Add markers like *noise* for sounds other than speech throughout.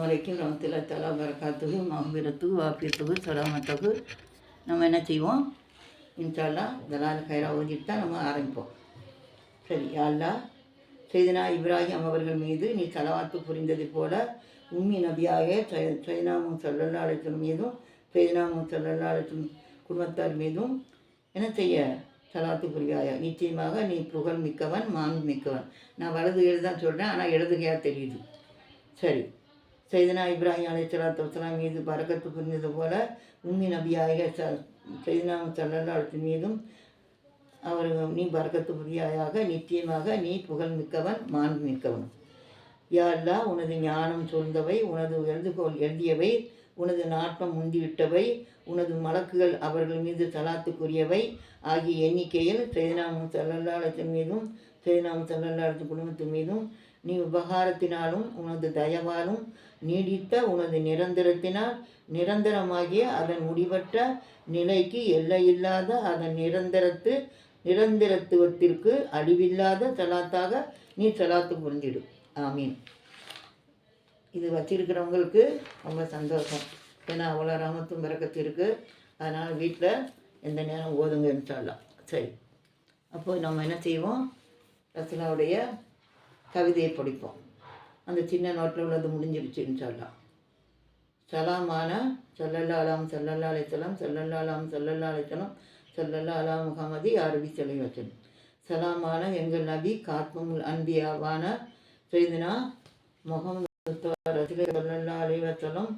வரைக்கும் ரமத்தில் தலா பரக்காத்துக்கு மகபிரத்துக்கு வாப்பியத்துக்கு சலாமத்துக்கு நம்ம என்ன செய்வோம்? இன்ஷால்லா தலால் கைரா ஓதிட்டு தான் நம்ம ஆரம்பிப்போம். சரி அல்லா சைதனா இப்ராஹிம் அவர்கள் மீது நீ தலவாத்து புரிந்தது போல உம்மி நபியாக சைனாமும் சல்லல்லாளத்தின் மீதும் செய்தனாமும் சல்லல்லாளத்தின் குடும்பத்தார் மீதும் என்ன செய்ய? சலாத்து புரியாயா நிச்சயமாக நீ புகழ் மிக்கவன் மாண்பு மிக்கவன். நான் வலது எழுதான் தான் சொல்கிறேன் ஆனால் இடதுகையாக தெரியுது. சரி. சைதனா இப்ராஹிம் அலை சலாத்து மீது பறக்கத்து புரிந்தது போல உம்மி நபியாக ச சைதனா சல்லல்லாத்தின் மீதும் அவர்கள் நீ பறக்கத்து புரியாயாக நிச்சயமாக நீ புகழ் மிக்கவன் மாண்பு மிக்கவன். யா உனது ஞானம் சூழ்ந்தவை உனது எழுதுகோள் எழுதியவை உனது நாட்டம் முந்திவிட்டவை உனது மலக்குகள் அவர்கள் மீது தலாத்துக்குரியவை ஆகிய எண்ணிக்கையில் செய்தனாமும் சல்லல்லாளத்தின் மீதும் செய்தனாமும் சல்லல்லாளத்தின் குடும்பத்தின் மீதும் நீ உபகாரத்தினாலும் உனது தயவாலும் நீடித்த உனது நிரந்தரத்தினால் நிரந்தரமாகிய அதன் முடிவற்ற நிலைக்கு எல்லையில்லாத அதன் நிரந்தரத்து நிரந்தரத்துவத்திற்கு அழிவில்லாத சலாத்தாக நீ சலாத்து புரிஞ்சிடு. ஆமீன். இது வச்சிருக்கிறவங்களுக்கு ரொம்ப சந்தோஷம். ஏன்னா அவ்வளோ ராமத்தும் பிறக்கத்து இருக்குது அதனால் வீட்டில் எந்த நேரம் ஓதுங்கன்னு சொல்லலாம் சரி. அப்போது நம்ம என்ன செய்வோம்? ரசனாவுடைய கவிதையை படிப்போம். அந்த சின்ன நோட்டில் உள்ளது முடிஞ்சிருச்சுன்னு சொல்லலாம். சலாமான சல்லல்லா அலாம் சல்லல்லா அலைத்தலாம் சல்லல்லா அலாம் சல்லல்லா முகமதி அரபி சிலை வச்சன் சலாமான எங்கள் நபி காத்மம் அன்பியாவான செய்தினா முகமது சல்லல்லா அலைவசலம்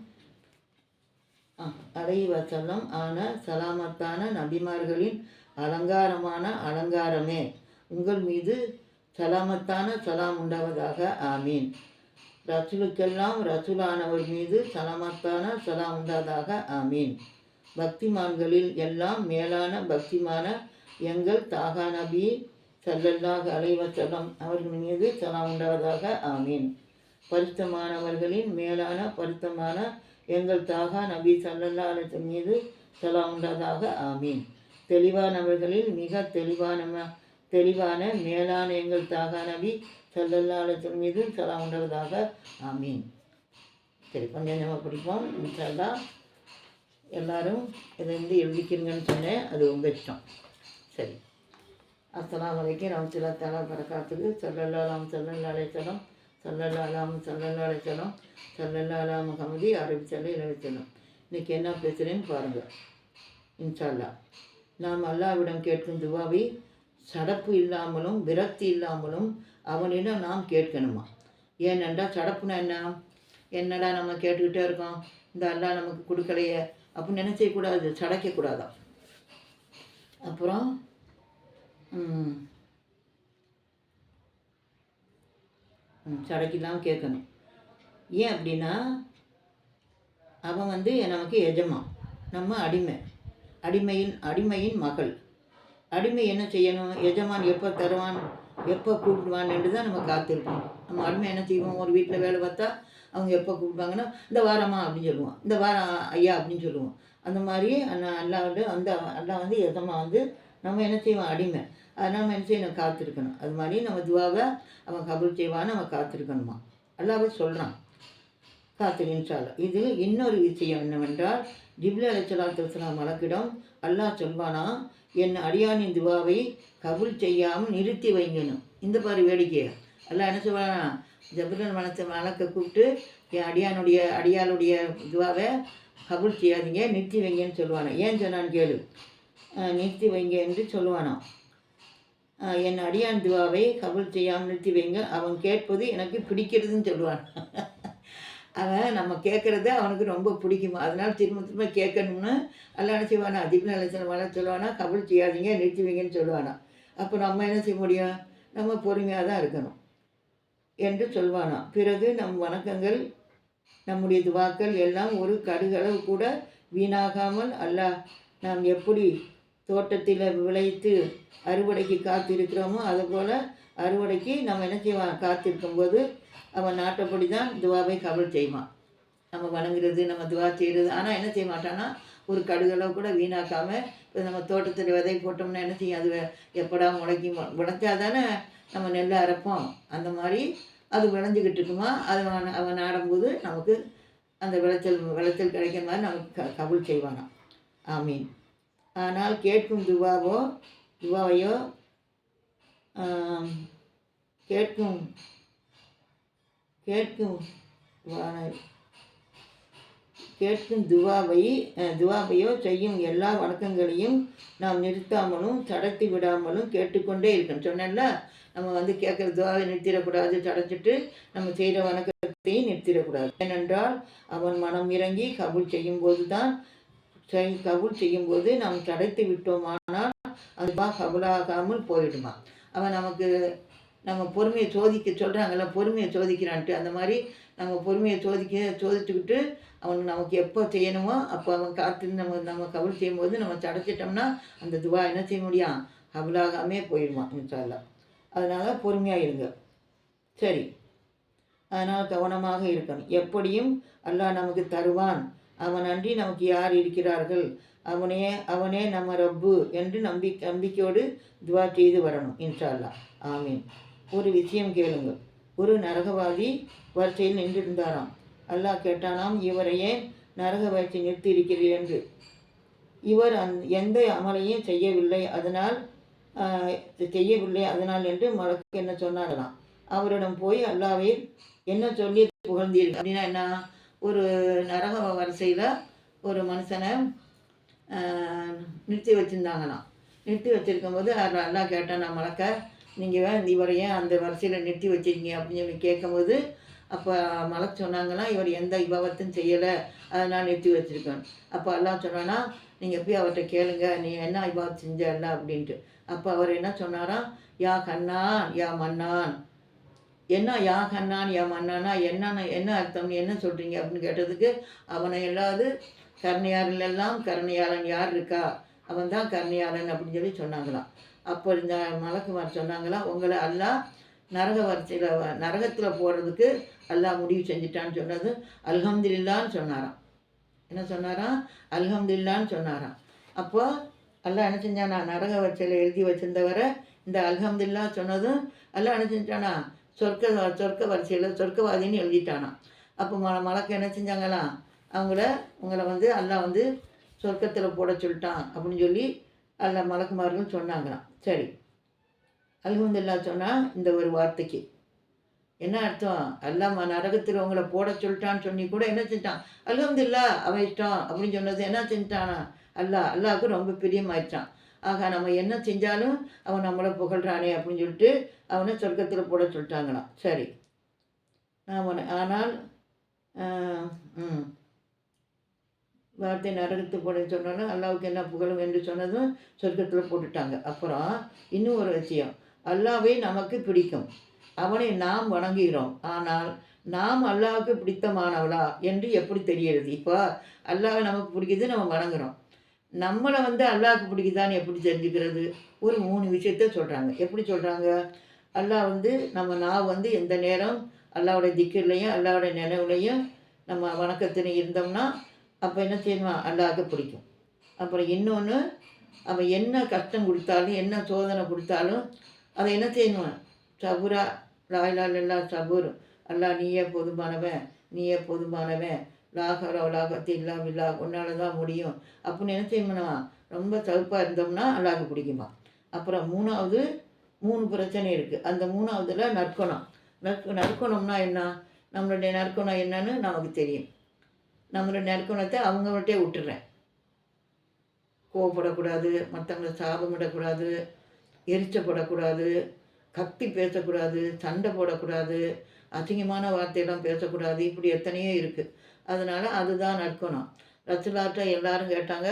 அலைவசலம் ஆன சலாமத்தான நபிமார்களின் அலங்காரமான அலங்காரமே. உங்கள் மீது சலாமத்தான சலாம் உண்டாவதாக ஆமீன். ரசூலுக்கெல்லாம் ரசூலானவர் மீது சலாமத்தான சலாம் உண்டாவதாக ஆமீன். பக்திமான்களில் எல்லாம் மேலான பக்திமான எங்கள் தாகா நபி சல்லல்லாஹ் அலைவசலம் அவர்கள் மீது சலாம் உண்டாவதாக ஆமீன். பருத்தமானவர்களின் மேலான பருத்தமான எங்கள் தாகா நபி சல்லல்லா அலிசன் மீது சலாம் உண்டாதாக ஆமீன். தெளிவானவர்களில் மிக தெளிவான தெளிவான மேலான எங்கள் தாகா நபி செல்லல்லாலத்தின் மீது செலா உண்டதாக. ஆமீன். சரி கொஞ்சம் கொஞ்சமாக பிடிப்போம். இன்ஷால்லா எல்லாரும் இதை வந்து எழுதிக்கிறீங்கன்னு சொன்னேன். அது உங்கள் இஷ்டம். சரி. அஸ்லாம் வலைக்கும் ரமத்துல்லா தலா பரக்காத்துக்கு சல்லல்லா அலாம் சல்லல்லா அலைத்தலம் சல்லல்லா முகமதி அரபி சல்ல இன்றைக்கி என்ன பேசுகிறேன்னு பாருங்கள் இன்ஷால்லா நாம் அல்லாவிடம் கேட்கும் துவாவை சடப்பு இல்லாமலும் விரக்தி இல்லாமலும் அவனிடம் நாம் கேட்கணுமா? ஏனென்றால் சடப்புனா என்ன? என்னடா நம்ம கேட்டுக்கிட்டே இருக்கோம். இந்த அல்லா நமக்கு கொடுக்கலையே. அப்படின்னு நினச்சக்கூடாது சடைக்கக்கூடாதான் அப்புறம் சடைக்கெல்லாம் கேட்கணும். ஏன் அப்படின்னா அவன் வந்து நமக்கு எஜமான். நம்ம அடிமை. அடிமையின் அடிமையின் மகள். அடிமை என்ன செய்யணும்? எஜமான் எப்போ தருவான்? எப்போ கூப்பிடுவான் என்று தான் நம்ம காத்திருக்கணும். நம்ம அடிமை என்ன செய்வோம்? ஒரு வீட்டில் வேலை பார்த்தா அவங்க எப்போ கூப்பிடுவாங்கன்னா இந்த வாரமா அப்படின்னு சொல்லுவோம். இந்த வாரம் ஐயா அப்படின்னு சொல்லுவோம். அந்த மாதிரி அண்ணா அல்லா வந்து அந்த அல்லா வந்து எதமாக வந்து நம்ம என்ன செய்வோம்? அடிமை. அதனால் நம்ம என்ன செய்யணும்? காத்திருக்கணும். அது மாதிரி நம்ம துவாவை அவன் கபூல் செய்வான்னு நம்ம காத்திருக்கணுமா? அல்லாவே சொல்கிறான் காத்திருந்தால் இது இன்னொரு விஷயம் என்னவென்றால் ஜிப்ல அலைச்சலாத்திரத்தில் மலக்கிடம் அல்லாஹ் சொல்வானா என் அடியானின் துவாவை கபூல் செய்யாமல் நிறுத்தி வைங்கணும். இந்த பாரு வேடிக்கையை எல்லாம் என்ன சொல்லலாம் ஜபுரன் மனத்தை மலக்க கூப்பிட்டு என் அடியானுடைய அடியாளுடைய துவாவை கபூல் செய்யாதீங்க நிறுத்தி வைங்கன்னு சொல்லுவானா. ஏன் சொன்னான்னு கேளு. நிறுத்தி வைங்க என்று சொல்லுவானா. என் அடியான் துவாவை கபூல் செய்யாமல் நிறுத்தி வைங்க. அவன் கேட்பது எனக்கு பிடிக்கிறதுன்னு சொல்லுவான். *laughs* அவன் நம்ம கேட்குறது அவனுக்கு ரொம்ப பிடிக்குமா? அதனால் திரும்ப திரும்ப கேட்கணும்னு அல்ல என்ன செய்வானா அதிபன் அலட்சணம் வளர சொல்லுவானா? கபல் செய்யாதீங்க நிறுத்துவீங்கன்னு சொல்லுவானா? அப்போ நம்ம என்ன செய்ய முடியும்? நம்ம பொறுமையாக தான் இருக்கணும் என்று சொல்வானா? பிறகு நம் வணக்கங்கள் நம்முடைய துவாக்கள் எல்லாம் ஒரு கடுகளவு கூட வீணாகாமல் அல்லாஹ் நாம் எப்படி தோட்டத்தில் விளைத்து அறுவடைக்கு காத்திருக்கிறோமோ அதுபோல் அறுவடைக்கு நம்ம என்ன செய்வான் காத்திருக்கும்போது அவன் நாட்டப்படி தான் துவாவை கபல் செய்வான். நம்ம வணங்குறது நம்ம துவா செய்கிறது ஆனால் என்ன செய்ய மாட்டான்னா ஒரு கடுகளவு கூட வீணாக்காமல் இப்போ நம்ம தோட்டத்தில் விதை போட்டோம்னா என்ன செய்யும்? அது எப்படா முளைக்கி முளைச்சா தானே நம்ம நெல்லை அரைப்போம். அந்த மாதிரி அது விளைஞ்சிக்கிட்டு இருக்குமா? அது அவன் அவன் நாடும்போது நமக்கு அந்த விளைச்சல் விளைச்சல் கிடைக்கிற மாதிரி நமக்கு க கபுல் செய்வானாம். ஆமீன். ஆனால் கேட்கும் துவாவோ துவாவையோ கேட்கும் கேட்கும் கேட்கும் துவாவை துவாவையோ செய்யும் எல்லா வணக்கங்களையும் நாம் நிறுத்தாமலும் தடத்தி விடாமலும் கேட்டுக்கொண்டே இருக்கணும். சொன்னேன்ல நம்ம வந்து கேட்குற துவாவை நிறுத்திடக்கூடாது தடைச்சிட்டு நம்ம செய்கிற வணக்கத்தையும் நிறுத்திடக்கூடாது. ஏனென்றால் அவன் மனம் இறங்கி கபூல் செய்யும்போது தான் செய் கபூல் செய்யும்போது நாம் தடைத்து விட்டோமானால் அதுவா கபுலாகாமல் போயிடுமா. அவன் நமக்கு நம்ம பொறுமையை சோதிக்க சொல்கிறாங்கல்ல பொறுமையை சோதிக்கிறான்ட்டு. அந்த மாதிரி நம்ம பொறுமையை சோதிக்க சோதிச்சுக்கிட்டு அவன் நமக்கு எப்போ செய்யணுமோ அப்போ அவன் காத்து நம்ம நம்ம கவல் செய்யும்போது நம்ம தடைச்சிட்டோம்னா அந்த துவா என்ன செய்ய முடியும்? கபூலாகாமே போயிடுவான் இன்ஷால்லா அதனால் பொறுமையாக இருங்க. சரி. அதனால் கவனமாக இருக்கணும். எப்படியும் அல்லாஹ் நமக்கு தருவான். அவன் அன்றி நமக்கு யார் இருக்கிறார்கள்? அவனே அவனே நம்ம ரப்பு என்று நம்பி நம்பிக்கையோடு துவா செய்து வரணும் இன்ஷால்லா ஆமீன். ஒரு விஷயம் கேளுங்கள் ஒரு நரகவாதி வரிசையில் நின்றிருந்தாராம். அல்லாஹ் கேட்டானாம் இவரையே நரக வரிசை நிறுத்தி இருக்கிறீர் என்று? இவர் அந் எந்த அமலையும் செய்யவில்லை அதனால் செய்யவில்லை அதனால் என்று மலக்கு என்ன சொன்னாரலாம் அவரிடம் போய் அல்லாவே என்ன சொல்லி புகழ்ந்தீர்கள்? அப்படின்னா என்ன? ஒரு நரக வரிசையில் ஒரு மனுஷனை நிறுத்தி வச்சுருந்தாங்களாம். நிறுத்தி வச்சுருக்கும்போது அல்லாஹ் கேட்டான் நான் மலக்க நீங்கள் இவரை ஏன் அந்த வரிசையில் நிறுத்தி வச்சிருக்கீங்க அப்படின்னு சொல்லி கேட்கும்போது அப்போ மலக் சொன்னாங்கன்னா இவர் எந்த விபவத்தும் செய்யலை. அதை நான் நிறுத்தி வச்சுருக்கேன். அப்போ எல்லாம் சொன்னோன்னா நீங்கள் போய் அவர்கிட்ட கேளுங்க நீ என்ன விபவத் செஞ்சல அப்படின்ட்டு. அப்போ அவர் என்ன சொன்னாராம் யா கண்ணான் யா மன்னான். என்ன யா கண்ணான் யா மன்னானா என்னென்ன என்ன அர்த்தம் என்ன சொல்கிறீங்க அப்படின்னு கேட்டதுக்கு அவனை எல்லாவது கருணையாரிலெல்லாம் கருணையாளன் யார் இருக்கா? அவன் தான் கருணையாளன் அப்படின்னு சொல்லி சொன்னாங்களாம். அப்போ இந்த மலக்குமார் சொன்னாங்களாம் உங்களை எல்லாம் நரக வரிசையில் நரகத்தில் போடுறதுக்கு அல்லாஹ் முடிவு செஞ்சிட்டான்னு சொன்னது அல்ஹம்துல்லான்னு சொன்னாராம். என்ன சொன்னாராம்? அல்ஹம்துல்லான்னு சொன்னாராம். அப்போ எல்லாம் என்ன செஞ்சானா நரக வரிசையில் எழுதி வச்சிருந்தவரை இந்த அல்ஹம்துல்லா சொன்னதும் எல்லாம் என்ன செஞ்சானா சொர்க்க சொர்க்க வரிசையில் சொர்க்கவாதின்னு எழுதிட்டானா. அப்போ ம மலக்கு என்ன செஞ்சாங்களாம் அவங்கள உங்களை வந்து எல்லாம் வந்து சொர்க்கத்தில் போட சொல்லிட்டான் அப்படின்னு சொல்லி அல்ல மலக்குமார்கள் சொன்னாங்களாம். சரி. அல்ஹம்துலில்லா சொன்னால் இந்த ஒரு வார்த்தைக்கு. என்ன அர்த்தம்? அல்லாம நரகத்தில் உங்களை போட சொல்லிட்டான்னு சொல்லி கூட என்ன செஞ்சான்? அல்ஹம்துலில்லா அவன் இஷ்டம் அப்படின்னு சொன்னது என்ன செஞ்சானா? அல்லாஹ் அல்லாவுக்கு ரொம்ப பிரியமாயிடுச்சான் ஆகா நம்ம என்ன செஞ்சாலும் அவன் நம்மளை புகழ்றானே அப்படின்னு சொல்லிட்டு அவனை சொர்க்கத்தில் போட சொல்லிட்டாங்களாம். சரி. நான் ஆனால் ம். வார்த்தை நரகத்து போட சொன்னாலும் அல்லாவுக்கு என்ன புகழும் என்று சொன்னதும் சொர்க்கத்தில் போட்டுட்டாங்க. அப்புறம் இன்னும் ஒரு விஷயம். அல்லாவே நமக்கு பிடிக்கும். அவனை நாம் வணங்குகிறோம். ஆனால் நாம் அல்லாவுக்கு பிடித்தமானவளா என்று எப்படி தெரிகிறது இப்போ அல்லாவை நமக்கு பிடிக்குது நம்ம வணங்குறோம். நம்மளை வந்து அல்லாவுக்கு பிடிக்குதான்னு எப்படி தெரிஞ்சுக்கிறது? ஒரு மூணு விஷயத்த சொல்கிறாங்க எப்படி சொல்கிறாங்க அல்லாஹ் வந்து நம்ம நான் வந்து எந்த நேரம் அல்லாவோட திக்கிலையும் அல்லாவோட நினைவுலையும் நம்ம வணக்கத்தில் இருந்தோம்னா அப்போ என்ன செய்வான் அல்லாஹ்க்கு பிடிக்கும். அப்புறம் இன்னொன்று அவன் என்ன கஷ்டம் கொடுத்தாலும் என்ன சோதனை கொடுத்தாலும் அதை என்ன செய்வான் சபுரா லாயிலா எல்லா சபூர் அல்லா நீயே போதுமானவன் நீயே போதுமானவன் லாகரோ லாகத்தை இல்லா இல்லா உன்னால தான் முடியும். அப்படின்னு என்ன செய்யணுமா? ரொம்ப சவுப்பாக இருந்தோம்னா அல்லாஹ் பிடிக்குமா? அப்புறம் மூணாவது மூணு பிரச்சனை இருக்குது அந்த மூணாவதில் நற்குணம். நற்கு நற்குணம்னா என்ன? நம்மளுடைய நற்குணம் என்னன்னு நமக்கு தெரியும். நம்மளுடைய நற்குணத்தை அவங்கள்ட்டே விட்டுறேன். கோவப்படக்கூடாது மற்றவங்கள சாபமிடக்கூடாது எரிச்சப்படக்கூடாது கத்தி பேசக்கூடாது சண்டை போடக்கூடாது அசிங்கமான வார்த்தையெல்லாம் பேசக்கூடாது. இப்படி எத்தனையோ இருக்குது அதனால் அதுதான் நற்குணம். ரசுலாட்ட எல்லாரும் கேட்டாங்க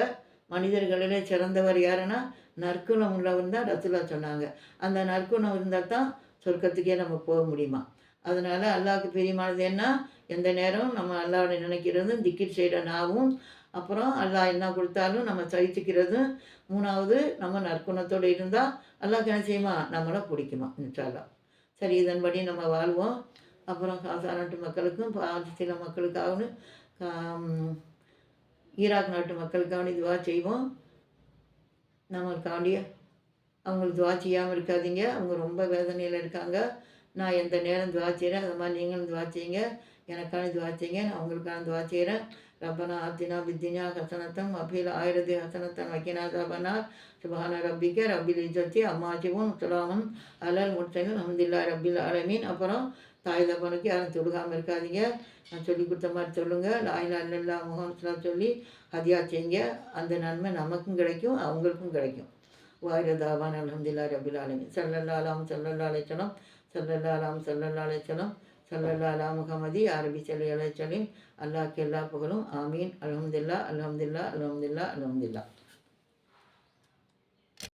மனிதர்களிலே சிறந்தவர் யாருன்னா நற்குணம் உள்ளவன் தான் ரத்துலா சொன்னாங்க. அந்த நற்குணம் இருந்தால் தான் சொர்க்கத்துக்கே நம்ம போக முடியுமா? அதனால் அல்லாவுக்கு பிரியமானது என்ன? எந்த நேரம் நம்ம அல்லாவோட நினைக்கிறதும் திக்கிர் செய்கிற நாவும் அப்புறம் அல்லாஹ் என்ன கொடுத்தாலும் நம்ம சகிச்சுக்கிறதும் மூணாவது நம்ம நற்குணத்தோடு இருந்தால் அல்லாஹ் என்ன செய்யுமா? நம்மளை பிடிக்குமா? இன்ஷால்லா சரி இதன்படி நம்ம வாழ்வோம். அப்புறம் காசா நாட்டு மக்களுக்கும் சில மக்களுக்காகவும் ஈராக் நாட்டு மக்களுக்காகவும் இதுவாக செய்வோம். நம்மளுக்காண்டிய அவங்களுக்கு துவா செய்யாமல் இருக்காதீங்க. அவங்க ரொம்ப வேதனையில் இருக்காங்க. நான் எந்த நேரம் துவா செய்கிறேன் அது மாதிரி நீங்களும் துவா செய்யுங்க. எனக்கான துவா செய்யுங்க நான் அவங்களுக்கான துவா செய்கிறேன் ரப்பனா ஆத்தினா பித்தினா ஹசனத்தம் அபில் ஆயிரதி ஹசனத்தன் வக்கினா ரபனா சுபஹான ரப்பிக்க ரப்பில் இஜத்தி அம்மாச்சிவும் சுலாமன் அலல் முர்சலின் அஹமதுல்லா ரப்பில் அலமீன் அப்புறம் தாய் தப்பனுக்கு யாரும் தொழுகாமல் இருக்காதீங்க. நான் சொல்லி கொடுத்த மாதிரி சொல்லுங்கள் லாயிலா இல்லல்லா முகம்ஸ்லாம் சொல்லி ஹதியா செய்யுங்க. அந்த நன்மை நமக்கும் கிடைக்கும் அவங்களுக்கும் கிடைக்கும். வாயிரதாவான் அலமதுல்லா ரபில் ஆலமின். சல்லல்லா அலாம் சல்லல்லா அலைச்சலம் சல்லல்லா அலாம் சல்லல்லா அலைச்சலம் சல்லல்லா அலா முகமதி அரபி சல்லி அலைச்சலின் அல்லாஹ் எல்லா புகழும். ஆமீன். அலமதுல்லா அலமதுல்லா அலமதுல்லா அலமதுல்லா